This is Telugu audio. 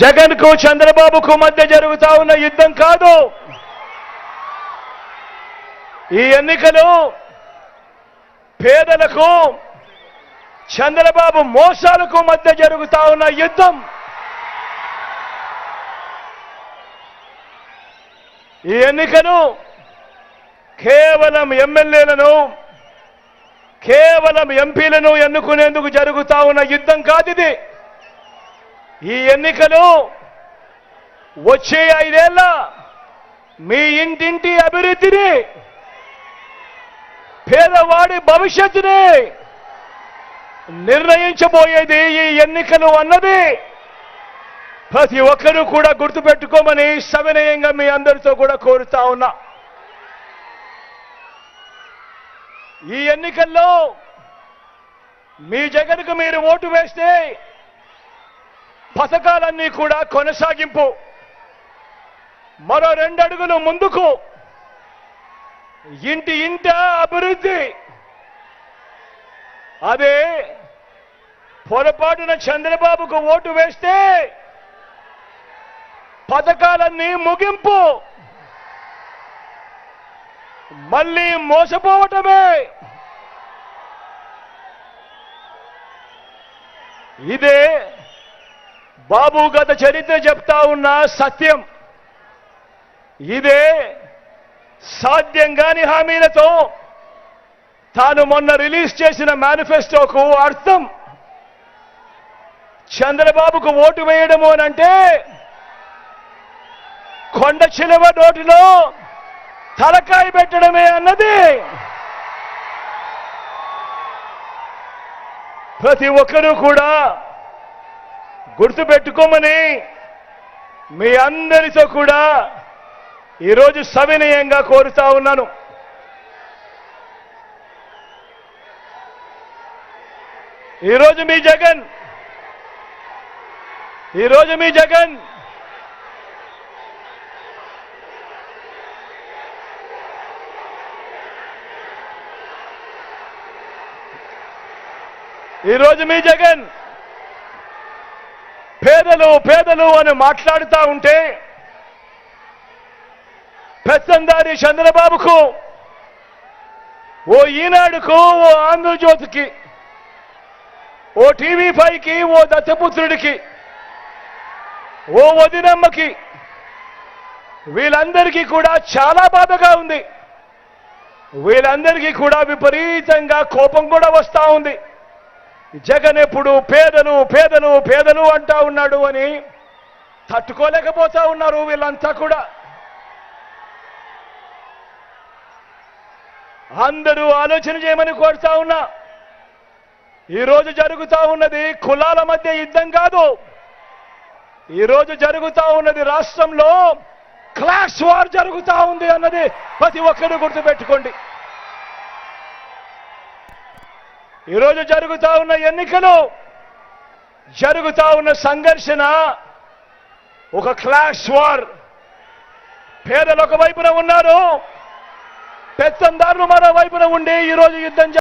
జగన్కు చంద్రబాబుకు మధ్య జరుగుతా ఉన్న యుద్ధం కాదు. ఈ ఎన్నికలు పేదలకు చంద్రబాబు మోసాలకు మధ్య జరుగుతా ఉన్న యుద్ధం. ఈ ఎన్నికలు కేవలం ఎమ్మెల్యేలను కేవలం ఎంపీలను ఎన్నుకునేందుకు జరుగుతా ఉన్న యుద్ధం కాదు ఇది. ఈ ఎన్నికలు వచ్చే ఐదేళ్ళ మీ ఇంటింటి అభివృద్ధిని పేదవాడి భవిష్యత్తుని నిర్ణయించబోయేది ఈ ఎన్నికలు అన్నది ప్రతి ఒక్కరూ కూడా గుర్తుపెట్టుకోమని సవినయంగా మీ అందరితో కూడా కోరుతా ఉన్నా. ఈ ఎన్నికల్లో మీ జగన్కు మీరు ఓటు వేస్తే పథకాలన్నీ కూడా కొనసాగింపు. మరో రెండు అడుగులు ముందుకు. ఇంటి ఇంట అభివృద్ధి. అదే పొరపాటున చంద్రబాబుకు ఓటు వేస్తే పథకాలన్నీ ముగింపు. మళ్ళీ మోసపోవటమే. ఇదే బాబు గత చరిత్ర చెప్తా ఉన్న సత్యం. ఇదే సాధ్యం కాని హామీలతో తాను మొన్న రిలీజ్ చేసిన మేనిఫెస్టోకు అర్థం. చంద్రబాబుకు ఓటు వేయడము అనంటే కొండ చిలువ నోటిలో తలకాయ పెట్టడమే అన్నది. ప్రతి ఒక్కరూ కూడా గుర్తుపెట్టుకోమని మీ అందరితో కూడా ఈరోజు సవినయంగా కోరుతా ఉన్నాను. ఈరోజు మీ జగన్ ఈరోజు మీ జగన్. ఈరోజు మీ జగన్. పేదలు పేదలు అని మాట్లాడుతూ ఉంటే పెత్తందారి చంద్రబాబుకు ఓ ఈనాడుకు ఓ ఆంధ్రజ్యోతికి ఓ టీవీ ఫైవ్కి ఓ దత్తపుత్రుడికి ఓ వదినమ్మకి వీళ్ళందరికీ కూడా చాలా బాధగా ఉంది. వీళ్ళందరికీ కూడా విపరీతంగా కోపం కూడా వస్తూ ఉంది. జగన్ ఎప్పుడు పేదను పేదను పేదను అంటా ఉన్నాడు అని తట్టుకోలేకపోతా ఉన్నారు వీళ్ళంతా కూడా. అందరూ ఆలోచన చేయమని కోరుతా ఉన్నా. ఈరోజు జరుగుతా ఉన్నది కులాల మధ్య యుద్ధం కాదు. ఈరోజు జరుగుతా ఉన్నది రాష్ట్రంలో క్లాస్ వార్ జరుగుతా ఉంది అన్నది ప్రతి ఒక్కరు గుర్తుపెట్టుకోండి. ఈరోజు జరుగుతా ఉన్న ఎన్నికలు జరుగుతా ఉన్న సంఘర్షణ ఒక క్లాష్ వార్. పేదలు ఒక వైపున ఉన్నారు పెత్తందారులు మరో వైపున ఉండి ఈరోజు యుద్ధం